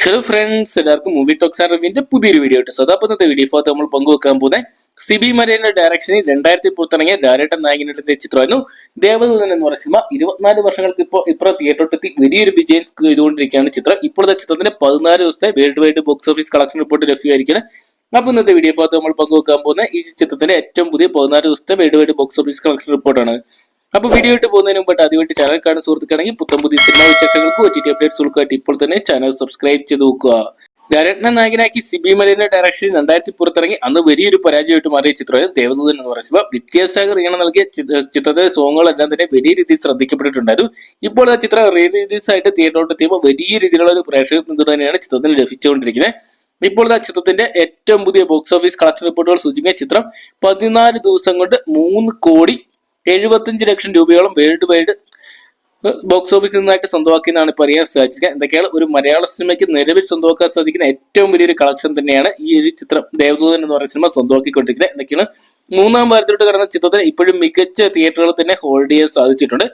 Hello friends എല്ലാവർക്കും movie talks റിവ്യൂവിന്റെ പുതിയൊരു വീഡിയോ ആയിട്ട് സദാ ഇന്നത്തെ വീഡിയോ ഭാഗത്ത് നമ്മൾ പങ്കുവെക്കാൻ പോകുന്നത് സിബി മരേന്റെ ഡയറക്ഷനിൽ രണ്ടായിരത്തി പുറത്തിറങ്ങിയ ലാലേട്ടൻ നായകനുടെ ചിത്രമായിരുന്നു ദേവദൂതൻ എന്ന് പറയുന്ന സിനിമ. ഇരുപത്തിനാല് വർഷങ്ങൾക്ക് ഇപ്പോൾ ഇപ്പോൾ തിയേറ്ററിലെത്തി വലിയൊരു വിജയം ചെയ്തുകൊണ്ടിരിക്കുകയാണ് ചിത്രം. ഇപ്പോഴത്തെ ചിത്രത്തിന്റെ പതിനാല് ദിവസത്തെ world wide box office collection report ലഭ്യമായിരിക്കുന്നത് അപ്പൊ ഇന്നത്തെ വീഡിയോ ഭാഗത്ത് നമ്മൾ പങ്കുവെക്കാൻ പോകുന്ന ഈ ചിത്രത്തിന്റെ ഏറ്റവും പുതിയ പതിനാല് ദിവസത്തെ world wide box office collection റിപ്പോർട്ടാണ് അപ്പൊ വീഡിയോ ഇട്ട് പോകുന്നതിന് മുമ്പ് ആദ്യമായിട്ട് ചാനൽ കാണുന്ന സുഹൃത്തുക്കാണെങ്കിൽ പുത്തം പുതിയ സിനിമാ വിശേഷങ്ങൾക്ക് ഒ ടി ടി അപ്ഡേറ്റ്സ് ഉൾക്കായിട്ട് ഇപ്പോൾ തന്നെ ചാനൽ സബ്സ്ക്രൈബ് ചെയ്ത് നോക്കുക. ഡയറക്ടർ നായകനാക്കി സിബി മലിന്റെ ഡയറക്ഷനിൽ രണ്ടായിരത്തി പുറത്തിറങ്ങി. അന്ന് വലിയൊരു പരാജയമായിട്ട് മാറിയ ചിത്രമായിരുന്നു ദേവദൂതൻ എന്ന് പറയുമ്പോൾ വിദ്യാസാഗർ ഇങ്ങനെ നൽകിയ ചിത്രത്തിലെ സോങ്ങുകളെല്ലാം തന്നെ വലിയ രീതിയിൽ ശ്രദ്ധിക്കപ്പെട്ടിട്ടുണ്ടായിരുന്നു. ഇപ്പോൾ ആ ചിത്രം റീ റിലീസ് ആയിട്ട് തിയേറ്ററിലോട്ട് എത്തിയപ്പോൾ വലിയ രീതിയിലുള്ള ഒരു പ്രേക്ഷക പിന്തുണ തന്നെയാണ് ചിത്രത്തിന് ലഭിച്ചുകൊണ്ടിരിക്കുന്നത്. ഇപ്പോൾ ആ ചിത്രത്തിന്റെ ഏറ്റവും പുതിയ ബോക്സ് ഓഫീസ് കളക്ഷൻ റിപ്പോർട്ടുകൾ സൂചിപ്പിക്കുന്ന ചിത്രം പതിനാല് ദിവസം കൊണ്ട് മൂന്ന് കോടി എഴുപത്തഞ്ച് ലക്ഷം രൂപയോളം വേൾഡ് വൈഡ് ബോക്സ് ഓഫീസിൽ നിന്നായിട്ട് സ്വന്തമാക്കിയെന്നാണ് ഇപ്പോൾ അറിയാൻ സാധിച്ചിരിക്കുക എന്തൊക്കെയാണ്? ഒരു മലയാള സിനിമയ്ക്ക് നിലവിൽ സ്വന്തമാക്കാൻ സാധിക്കുന്ന ഏറ്റവും വലിയൊരു കളക്ഷൻ തന്നെയാണ് ഈ ഒരു ചിത്രം. ദേവദൂതൻ എന്ന് പറയുന്ന സിനിമ സ്വന്തമാക്കിക്കൊണ്ടിരിക്കുന്നത്. എന്തൊക്കെയാണ്? മൂന്നാം വാരത്തിലോട്ട് കടന്ന ചിത്രത്തിന് ഇപ്പോഴും മികച്ച തിയേറ്ററുകൾ തന്നെ ഹോൾഡ് ചെയ്യാൻ സാധിച്ചിട്ടുണ്ട്.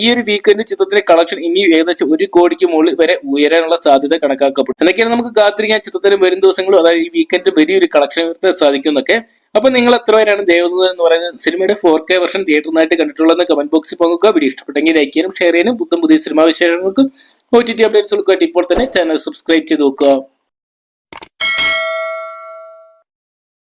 ഈ ഒരു വീക്കെൻഡ് ചിത്രത്തിന്റെ കളക്ഷൻ ഇനി ഏകദേശം ഒരു കോടിക്ക് മുകളിൽ വരെ ഉയരാനുള്ള സാധ്യത കണക്കാക്കപ്പെട്ടു. എന്തൊക്കെയാണ് നമുക്ക് കാത്തിരിക്കാൻ ചിത്രത്തിന് വരും ദിവസങ്ങളും? അതായത് ഈ വീക്കെൻഡ് വലിയൊരു കളക്ഷൻ സാധിക്കും എന്നൊക്കെ അപ്പൊ നിങ്ങൾ എത്ര പേരാണ് ദേവദൂതൻ എന്ന് പറയുന്നത് സിനിമയുടെ ഫോർ കെ വെർഷൻ തിയേറ്ററിനായിട്ട് കണ്ടിട്ടുള്ളതെന്ന് കമന്റ് ബോക്സിൽ പോകുക വീഡിയോ ഇഷ്ടപ്പെട്ടെങ്കിൽ ലൈക്ക് ചെയ്യാനും ഷെയർ ചെയ്യാനും പുത്തം പുതിയ സിനിമാ വിശേഷങ്ങൾക്കും ഒ ടി ടി അപ്ഡേറ്റ്സുകൾക്കായിട്ട് ഇപ്പോൾ തന്നെ ചാനൽ സബ്സ്ക്രൈബ് ചെയ്ത് നോക്കുക